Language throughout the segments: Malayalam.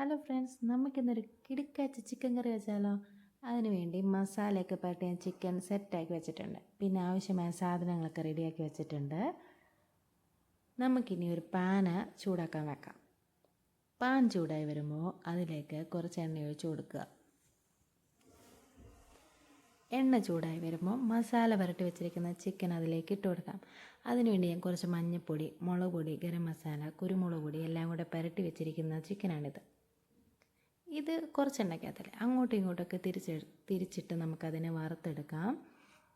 ഹലോ ഫ്രണ്ട്സ് നമുക്കിന്നൊരു കിടുക്കാച്ച ചിക്കൻ കറി വെച്ചാലോ? അതിനുവേണ്ടി മസാലയൊക്കെ പരട്ടി ഞാൻ ചിക്കൻ സെറ്റാക്കി വെച്ചിട്ടുണ്ട്. പിന്നെ ആവശ്യമായ സാധനങ്ങളൊക്കെ റെഡിയാക്കി വെച്ചിട്ടുണ്ട്. നമുക്കിനി ഒരു പാന ചൂടാക്കാൻ വെക്കാം. പാൻ ചൂടായി വരുമ്പോൾ അതിലേക്ക് കുറച്ച് എണ്ണ ഒഴിച്ച് കൊടുക്കുക. എണ്ണ ചൂടായി വരുമ്പോൾ മസാല പുരട്ടി വെച്ചിരിക്കുന്ന ചിക്കൻ അതിലേക്ക് ഇട്ട് കൊടുക്കാം. അതിനുവേണ്ടി ഞാൻ കുറച്ച് മഞ്ഞൾപ്പൊടി മുളക് പൊടി ഗരം മസാല കുരുമുളക് പൊടി എല്ലാം കൂടെ പുരട്ടി വെച്ചിരിക്കുന്ന ചിക്കനാണിത് ഇത് കുറച്ചെണ്ണയ്ക്കകത്തല്ലേ അങ്ങോട്ടും ഇങ്ങോട്ടൊക്കെ തിരിച്ച് തിരിച്ചിട്ട് നമുക്കതിനെ വറുത്തെടുക്കാം.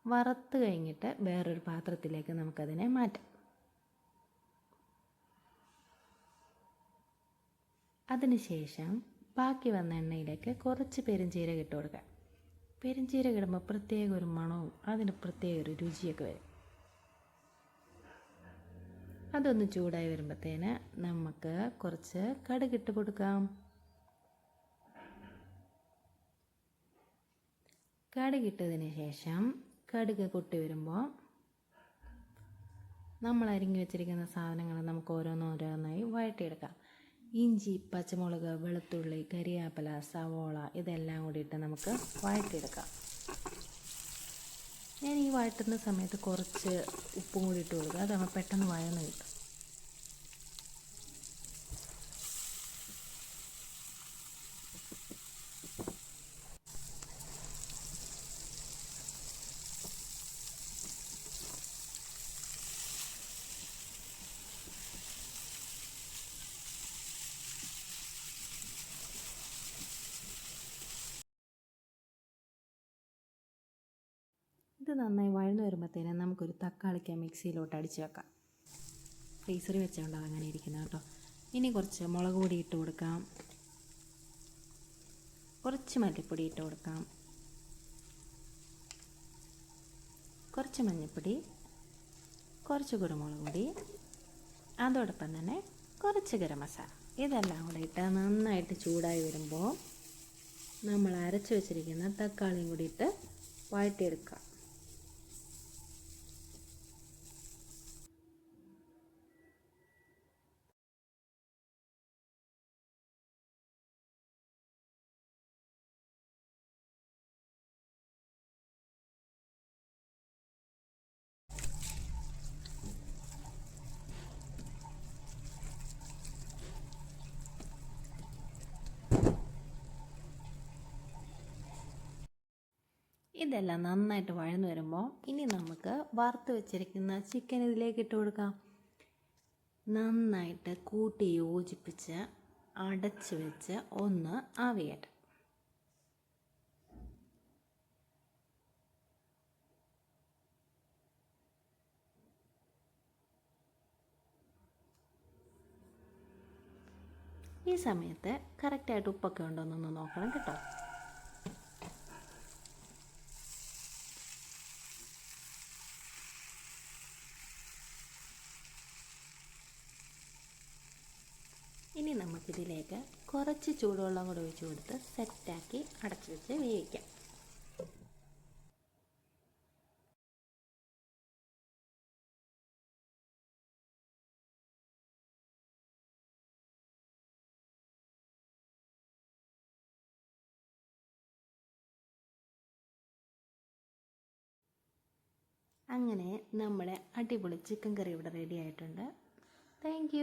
വറുത്ത് കഴിഞ്ഞിട്ട് വേറൊരു പാത്രത്തിലേക്ക് നമുക്കതിനെ മാറ്റാം. അതിനുശേഷം ബാക്കി വന്ന എണ്ണയിലേക്ക് കുറച്ച് പെരുംജീരകം ഇട്ട് കൊടുക്കാം പെരുംജീരകം ഇടുമ്പോൾ പ്രത്യേക ഒരു മണവും അതിന് പ്രത്യേക ഒരു രുചിയൊക്കെ വരും. അതൊന്ന് ചൂടായി വരുമ്പോഴത്തേന് നമുക്ക് കുറച്ച് കടുകിട്ട് കൊടുക്കാം. കടുകിട്ടതിന് ശേഷം കടുക് പൊട്ടി വരുമ്പോൾ നമ്മൾ അരിഞ്ഞു വെച്ചിരിക്കുന്ന സാധനങ്ങൾ നമുക്ക് ഓരോന്നോരോന്നായി വഴട്ടിയെടുക്കാം ഇഞ്ചി പച്ചമുളക് വെളുത്തുള്ളി കരിയാപ്പില സവോള ഇതെല്ലാം കൂടി ഇട്ട് നമുക്ക് വഴറ്റിയെടുക്കാം. ഞാൻ ഈ വഴറ്റുന്ന സമയത്ത് കുറച്ച് ഉപ്പും കൂടി ഇട്ട് കൊടുക്കുക. അതാകുമ്പോൾ പെട്ടെന്ന് വഴന്ന് കിട്ടും. ഇത് നന്നായി വഴന്നു വരുമ്പോഴത്തേനും നമുക്കൊരു തക്കാളിക്ക മിക്സിയിലോട്ട് അടിച്ച് വെക്കാം. ഫ്രീസറിൽ വെച്ചുകൊണ്ട് അങ്ങനെ ഇരിക്കുന്നത് കേട്ടോ. ഇനി കുറച്ച് മുളക് പൊടി ഇട്ട് കൊടുക്കാം. കുറച്ച് മല്ലിപ്പൊടി ഇട്ട് കൊടുക്കാം. കുറച്ച് മഞ്ഞൾപ്പൊടി കുറച്ച് കുരുമുളക് പൊടി അതോടൊപ്പം തന്നെ കുറച്ച് ഗരം മസാല. ഇതെല്ലാം കൂടെ ഇട്ട് നന്നായിട്ട് ചൂടായി വരുമ്പോൾ നമ്മൾ അരച്ച് വെച്ചിരിക്കുന്ന തക്കാളിയും കൂടി ഇട്ട് വഴറ്റിയെടുക്കുക ഇതെല്ലാം നന്നായിട്ട് വഴന്നു വരുമ്പോൾ ഇനി നമുക്ക് വറുത്ത് വെച്ചിരിക്കുന്ന ചിക്കൻ ഇതിലേക്ക് ഇട്ട് കൊടുക്കാം. നന്നായിട്ട് കൂട്ടി യോജിപ്പിച്ച് അടച്ച് വെച്ച് ഒന്ന് ആവിയേറ്റം. ഈ സമയത്ത് കറക്റ്റായിട്ട് ഉപ്പൊക്കെ ഉണ്ടോ എന്നൊന്ന് നോക്കണം കേട്ടോ ഇനി നമുക്കിതിലേക്ക് കുറച്ച് ചൂടുവെള്ളം കൂടെ ഒഴിച്ച് കൊടുത്ത് സെറ്റാക്കി അടച്ചു വെച്ച് വേവിക്കാം. അങ്ങനെ നമ്മുടെ അടിപൊളി ചിക്കൻ കറി ഇവിടെ റെഡി ആയിട്ടുണ്ട്. താങ്ക്